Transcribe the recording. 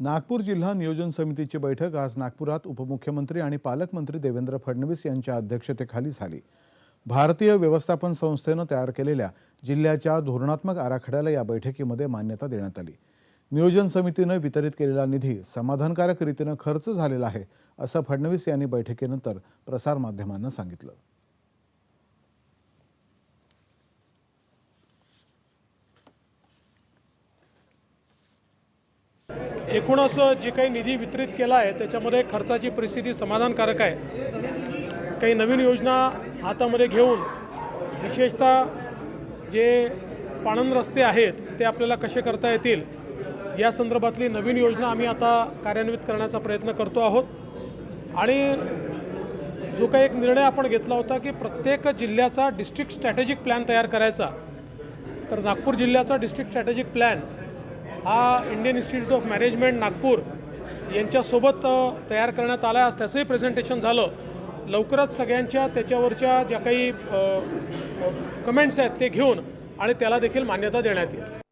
नागपूर जिल्हा नियोजन समितीची बैठक आज नागपुरात उपमुख्यमंत्री आणि पालकमंत्री देवेंद्र फडणवीस यांच्या अध्यक्षतेखाली झाली. भारतीय व्यवस्थापन संस्थेनं तयार केलेल्या जिल्ह्याच्या धोरणात्मक आराखड्याला या बैठकीमध्ये मान्यता देण्यात आली. नियोजन समितीनं वितरित केलेला निधी समाधानकारक रीतीनं खर्च झालेला आहे असं फडणवीस यांनी बैठकीनंतर प्रसारमाध्यमांना सांगितलं. एकूणच जे काही निधी वितरित केला आहे त्याच्यामध्ये खर्चाची परिस्थिती समाधानकारक आहे. काही नवीन योजना हातामध्ये घेऊन विशेषतः जे पाणंद रस्ते आहेत ते आपल्याला कसे करता येतील या संदर्भातली नवीन योजना आम्ही आता कार्यान्वित करण्याचा प्रयत्न करतो आहोत. आणि जो काही एक निर्णय आपण घेतला होता की प्रत्येक जिल्ह्याचा डिस्ट्रिक्ट स्ट्रॅटेजिक प्लॅन तयार करायचा तर नागपूर जिल्ह्याचा डिस्ट्रिक्ट स्ट्रॅटेजिक प्लॅन हा Indian institute of management Nagpur यांच्यासोबत तयार करण्यात आला आहे आज त्याचंही प्रेझेंटेशन झालं. लवकरच सगळ्यांच्या त्याच्यावरच्या ज्या काही कमेंट्स आहेत ते घेऊन आणि त्याला देखील मान्यता देण्यात येईल.